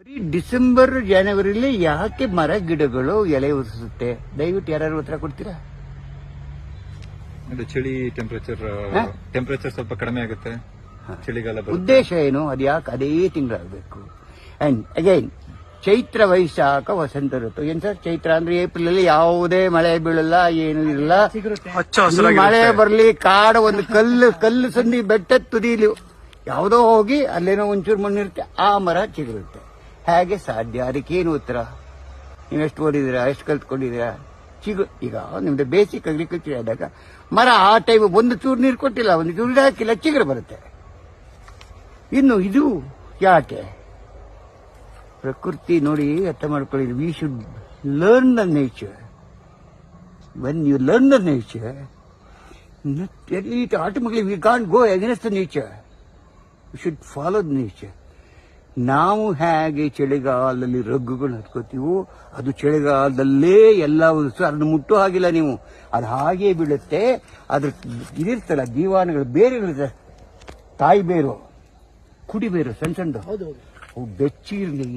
ಬರೀ ಡಿಸೆಂಬರ್ ಜನವರಿಲಿ ಯಾಕೆ ಮರ ಗಿಡಗಳು ಎಲೆ ಉರಿಸುತ್ತೆ ದಯವಿಟ್ಟು ಯಾರು ಉತ್ತರ ಕೊಡ್ತೀರಾ? ಚಳಿ ಟೆಂಪರೇಚರ್ ಟೆಂಪರೇಚರ್ ಸ್ವಲ್ಪ ಕಡಿಮೆ ಆಗುತ್ತೆ. ಚಳಿಗಾಲ ಉದ್ದೇಶ ಏನು? ಅದು ಯಾಕೆ ಅದೇ ತಿಂಗಳಾಗಬೇಕು? ಅಂಡ್ ಅಗೈನ್ ಚೈತ್ರ ವೈಶಾಖ ವಸಂತ ಋತು. ಏನ್ ಸರ್? ಚೈತ್ರ ಅಂದ್ರೆ ಏಪ್ರಿಲ್ ಅಲ್ಲಿ ಯಾವುದೇ ಮಳೆ ಬೀಳಲ್ಲ ಏನು ಇಲ್ಲ ಮಳೆ ಬರಲಿ ಕಾಡ ಒಂದು ಕಲ್ಲು ಕಲ್ಲು ಸಂದಿ ಬೆಟ್ಟ ತುದಿಲಿ. ಯಾವುದೋ ಹೋಗಿ ಅಲ್ಲೇನೋ ಒಂಚೂರು ಮಣ್ಣಿರುತ್ತೆ ಆ ಮರ ಚಿಗುರುತ್ತೆ. ಹೇಗೆ ಸಾಧ್ಯ? ಅದಕ್ಕೇನು ಉತ್ತರ? ನೀವು ಎಷ್ಟು ಓದಿದ್ದೀರಾ? ಎಷ್ಟು ಕಲ್ತ್ಕೊಂಡಿದ್ದೀರಾ? ಚಿಗು, ಈಗ ನಿಮ್ದು ಬೇಸಿಕ್ ಅಗ್ರಿಕಲ್ಚರ್ ಆದಾಗ ಮರ ಆ ಟೈಮ್ ಒಂದು ಚೂರು ನೀರು ಕೊಟ್ಟಿಲ್ಲ, ಒಂದು ಚೂರು ಹಾಕಿಲ್ಲ, ಚಿಗುರು ಬರುತ್ತೆ. ಇನ್ನು ಇದು ಯಾಕೆ? ಪ್ರಕೃತಿ ನೋಡಿ ಅರ್ಥ ಮಾಡ್ಕೊಳ್ಳಿ we should learn the nature when you learn the nature automatic we can't go against the nature we should follow the nature ನಾವು ಹೇಗೆ ಚಳಿಗಾಲದಲ್ಲಿ ರಗ್ಗುಗಳು ಹತ್ಕೋತೀವೋ ಅದು ಚಳಿಗಾಲದಲ್ಲೇ ಎಲ್ಲ ಸಹ ಅದನ್ನು ಮುಟ್ಟೋ ಹಾಗಿಲ್ಲ ನೀವು. ಅದು ಹಾಗೆ ಬೀಳುತ್ತೆ. ಅದ್ರ ಇದಿರ್ತಲ್ಲ ಜೀವಾಣುಗಳು ಬೇರೆಗಳಿದೆ ತಾಯಿ ಬೇರು ಕುಡಿ ಬೇರು ಸಣ್ಣ ಸಣ್ಣ.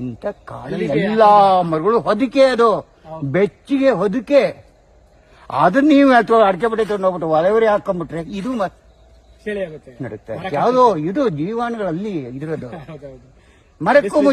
ಇಂಥ ಕಾಡಲ್ಲಿ ಎಲ್ಲಾ ಮರಗಳು ಹೊದಿಕೆ ಅದು. ಬೆಚ್ಚಿಗೆ ಹೊದಿಕೆ. ಅದನ್ನ ನೀವು ಅಥವಾ ಅಡಕೆ ಬಟ್ಟೆ ತಗೊಂಡು ಹೋಗ್ಬಿಟ್ಟು ಒಳವರೆ ಹಾಕೊಂಡ್ಬಿಟ್ರೆ ಇದು ಮತ್ತೆ ನಡುತ್ತೆ. ಯಾವುದೋ ಇದು ಜೀವಾಣುಗಳಲ್ಲಿ ಇದಿರೋದು ¿Mare cómo?